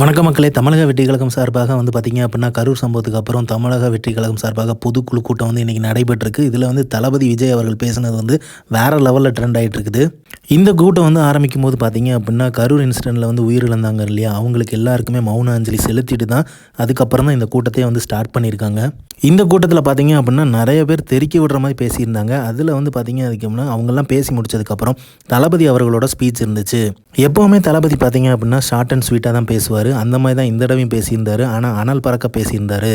வணக்க மக்களே. தமிழக வெற்றி கழகம் சார்பாக வந்து பார்த்திங்க அப்படின்னா கரூர் சம்பவத்துக்கு அப்புறம் தமிழக வெற்றி கழகம் சார்பாக பொதுக்குழு கூட்டம் வந்து இன்றைக்கி நடைபெற்றிருக்கு. இதில் வந்து தளபதி விஜய் அவர்கள் பேசினது வந்து வேறு லெவலில் ட்ரெண்ட் ஆகிட்டு இருக்குது இந்த கூட்டம் வந்து ஆரம்பிக்கும் போது பார்த்தீங்க அப்படின்னா கரூர் இன்சிடெண்ட்டில் வந்து உயிரிழந்தாங்க இல்லையா? அவங்களுக்கு எல்லாருக்குமே மௌன அஞ்சலி செலுத்திட்டு தான் அதுக்கப்புறம் தான் இந்த கூட்டத்தையே வந்து ஸ்டார்ட் பண்ணியிருக்காங்க. இந்த கூட்டத்தில் பார்த்தீங்க அப்படின்னா நிறைய பேர் தெறிக்க விடுற மாதிரி பேசியிருந்தாங்க. அதில் வந்து பார்த்தீங்க அதுக்கு அப்படின்னா அவங்கெல்லாம் பேசி முடிச்சதுக்கப்புறம் தளபதி அவர்களோட ஸ்பீச் இருந்துச்சு. எப்போவுமே தளபதி பார்த்தீங்க அப்படின்னா ஷார்ட் அண்ட் ஸ்வீட்டாக தான் பேசுவார். அந்த மாதிரி தான் இந்த தடவையும் பேசியிருந்தார். ஆனால் அனல் பறக்க பேசியிருந்தார்.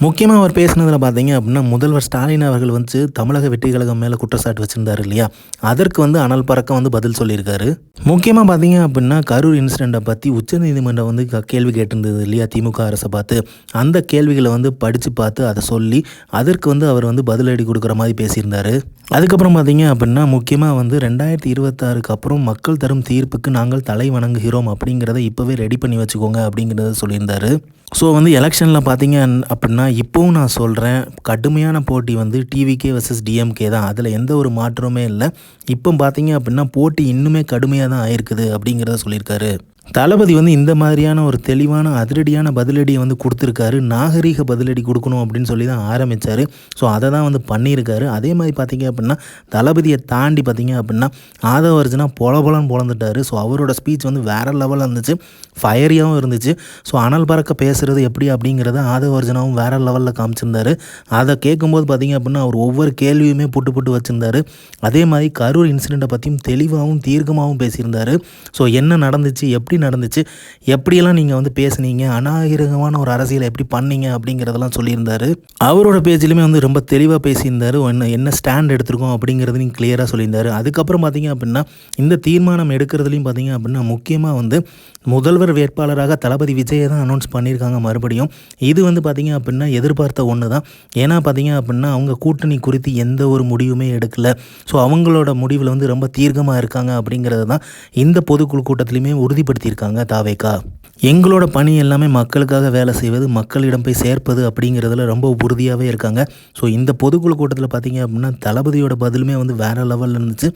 முக்கியமாக அவர் பேசினதில் பார்த்தீங்க அப்படின்னா முதல்வர் ஸ்டாலின் அவர்கள் வந்து தமிழக வெற்றி கழகம் மேலே குற்றச்சாட்டு வச்சுருந்தார் இல்லையா? அதற்கு வந்து அனல் பறக்க வந்து பதில் சொல்லியிருக்காரு. முக்கியமாக பார்த்தீங்க அப்படின்னா கரூர் இன்சிடெண்ட்டை பற்றி உச்சநீதிமன்றம் வந்து க- கேள்வி கேட்டிருந்தது இல்லையா திமுக அரசை பார்த்து. அந்த கேள்விகளை வந்து படித்து பார்த்து அதை சொல்லி அதற்கு வந்து அவர் வந்து பதிலடி கொடுக்குற மாதிரி பேசியிருந்தார். அதுக்கப்புறம் பார்த்தீங்க அப்படின்னா முக்கியமாக வந்து ரெண்டாயிரத்தி இருபத்தாறுக்கு அப்புறம் மக்கள் தரும் தீர்ப்புக்கு நாங்கள் தலை வணங்குகிறோம் அப்படிங்கிறத இப்போவே ரெடி பண்ணி வச்சுக்கோங்க அப்படிங்கிறத சொல்லியிருந்தார். ஸோ வந்து எலெக்ஷனில் பார்த்தீங்க அப்படின்னா இப்போவும் நான் சொல்கிறேன் கடுமையான போட்டி வந்து டிவிகே வர்சஸ் டிஎம்கே தான். அதில் எந்த ஒரு மாற்றமுமே இல்லை. இப்போ பார்த்தீங்க அப்படின்னா போட்டி இன்னுமே கடுமையாக தான் ஆயிருக்குது அப்படிங்கிறத சொல்லியிருக்காரு. தளபதி வந்து இந்த மாதிரியான ஒரு தெளிவான அதிரடியான பதிலடியை வந்து கொடுத்துருக்காரு. நாகரீக பதிலடி கொடுக்கணும் அப்படின்னு சொல்லி தான் ஆரம்பித்தார் ஸோ அதை தான் வந்து பண்ணியிருக்காரு. அதே மாதிரி பார்த்தீங்க அப்படின்னா தளபதியை தாண்டி பார்த்தீங்க அப்படின்னா ஆதவ அர்ஜுனா பொல பொலன்னு ஸோ அவரோட ஸ்பீச் வந்து வேறு லெவலில் இருந்துச்சு. ஃபயரியாகவும் இருந்துச்சு. ஸோ அனல் பறக்க பேசுகிறது எப்படி அப்படிங்கிறத ஆதவ அர்ஜுனாவும் வேறு லெவலில் காமிச்சிருந்தாரு. அதை கேட்கும்போது பார்த்தீங்க அப்படின்னா அவர் ஒவ்வொரு கேள்வியுமே புட்டு புட்டு வச்சுருந்தாரு. அதே மாதிரி கரூர் இன்சிடெண்ட்டை பற்றியும் தெளிவாகவும் தீர்க்கமாகவும் பேசியிருந்தார். ஸோ என்ன நடந்துச்சு எப்படி நடந்துச்சு. எப்படியெல்லாம் நீங்கள் வந்து பேசுனீங்க? அநாகரிகமான ஒரு அரசியலை எப்படி பண்ணீங்க? அப்படிங்கிறதெல்லாம் சொல்லியிருந்தார். அவரோட பேஜ்லையுமே வந்து ரொம்ப தெளிவாக பேசியிருந்தாரு. என்ன என்ன ஸ்டாண்ட் எடுத்திருக்கோம் அப்படிங்கிறதையும் கிளியராக சொல்லியிருந்தாரு. அதுக்கப்புறம் பார்த்தீங்க அப்படின்னா இந்த தீர்மானம் எடுக்கிறதுலையும் பார்த்தீங்க அப்படின்னா முக்கியமாக வந்து முதல்வர் வேட்பாளராக தளபதி விஜயை தான் அனௌன்ஸ் பண்ணியிருக்காங்க மறுபடியும். இது வந்து பார்த்தீங்க அப்படின்னா எதிர்பார்த்த ஒன்று தான் ஏன்னா பார்த்தீங்க அப்படின்னா அவங்க கூட்டணி குறித்து எந்த ஒரு முடிவுமே எடுக்கல. ஸோ அவங்களோட முடிவில் வந்து ரொம்ப தீர்க்கமாக இருக்காங்க அப்படிங்கிறது தான் இந்த பொதுக்குழு கூட்டத்திலையுமே உறுதிப்படுத்தியிருக்காங்க தாவேக்கா எங்களோட பணி எல்லாமே மக்களுக்காக வேலை செய்வது மக்களிடம் போய் சேர்ப்பது அப்படிங்கிறதுல ரொம்ப உறுதியாகவே இருக்காங்க. ஸோ இந்த பொதுக்குழு கூட்டத்தில் பார்த்தீங்க அப்படின்னா தளபதியோட பதிலுமே வந்து வேறு லெவலில் இருந்துச்சு.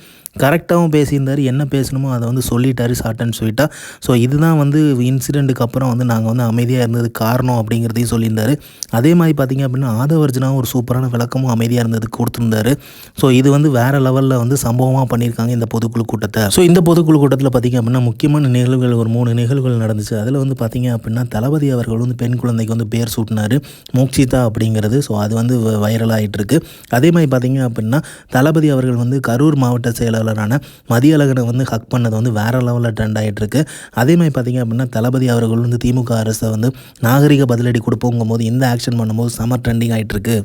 கரெக்டாகவும் பேசியிருந்தார் என்ன பேசணுமோ அதை வந்து சொல்லிட்டாரு ஷார்ட் அண்ட் ஸ்வீட்டாக ஸோ இதுதான் வந்து இன்சிடெண்ட்டுக்கு அப்புறம் வந்து நாங்கள் வந்து அமைதியாக இருந்தது காரணம் அப்படிங்கிறதையும் சொல்லியிருந்தார். அதே மாதிரி பார்த்தீங்க அப்படின்னா ஆதவர்ஜனாவும் ஒரு சூப்பரான விளக்கமும் அமைதியாக இருந்தது கொடுத்துருந்தாரு. ஸோ இது வந்து வேறு லெவலில் வந்து சம்பவமாக பண்ணியிருக்காங்க இந்த பொதுக்குழு கூட்டத்தை. ஸோ இந்த பொதுக்குழு கூட்டத்தில் பார்த்தீங்க அப்படின்னா முக்கியமான நிகழ்வுகள் ஒரு மூணு நிகழ்வுகள் நடந்துச்சு. அதில் வந்து பார்த்தீங்க அப்படின்னா தளபதி அவர்கள் வந்து பெண் குழந்தைக்கு வந்து பேர் சூட்டினார். மோக்ஷிதா அப்படிங்கிறது. ஸோ அது வந்து வைரல் ஆகிட்டு அதே மாதிரி பார்த்திங்க அப்படின்னா தளபதி அவர்கள் வந்து கரூர் மாவட்ட செயலாளரான மதியழகனை வந்து ஹக் பண்ணது வந்து வேறு லெவலில் ட்ரெண்ட் ஆகிட்டுருக்கு அதே மாதிரி பார்த்தீங்க அப்படின்னா தளபதி அவர்கள் வந்து திமுக அரசை வந்து நாகரிக பதிலடி கொடுப்போங்கும் போது இந்த ஆக்ஷன் பண்ணும்போது சமர் ட்ரெண்டிங் ஆகிட்டுருக்கு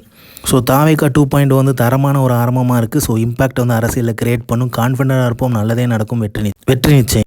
ஸோ தாவேக்கா டூ பாயிண்ட் வந்து தரமான ஒரு ஆரம்பமாக இருக்குது ஸோ இம்பாக்ட் வந்து அரசியலில் கிரியேட் பண்ணும். கான்ஃபிடண்ட்டாக இருப்போம். நல்லதே நடக்கும். வெற்றி வெற்றி நிச்சயம்.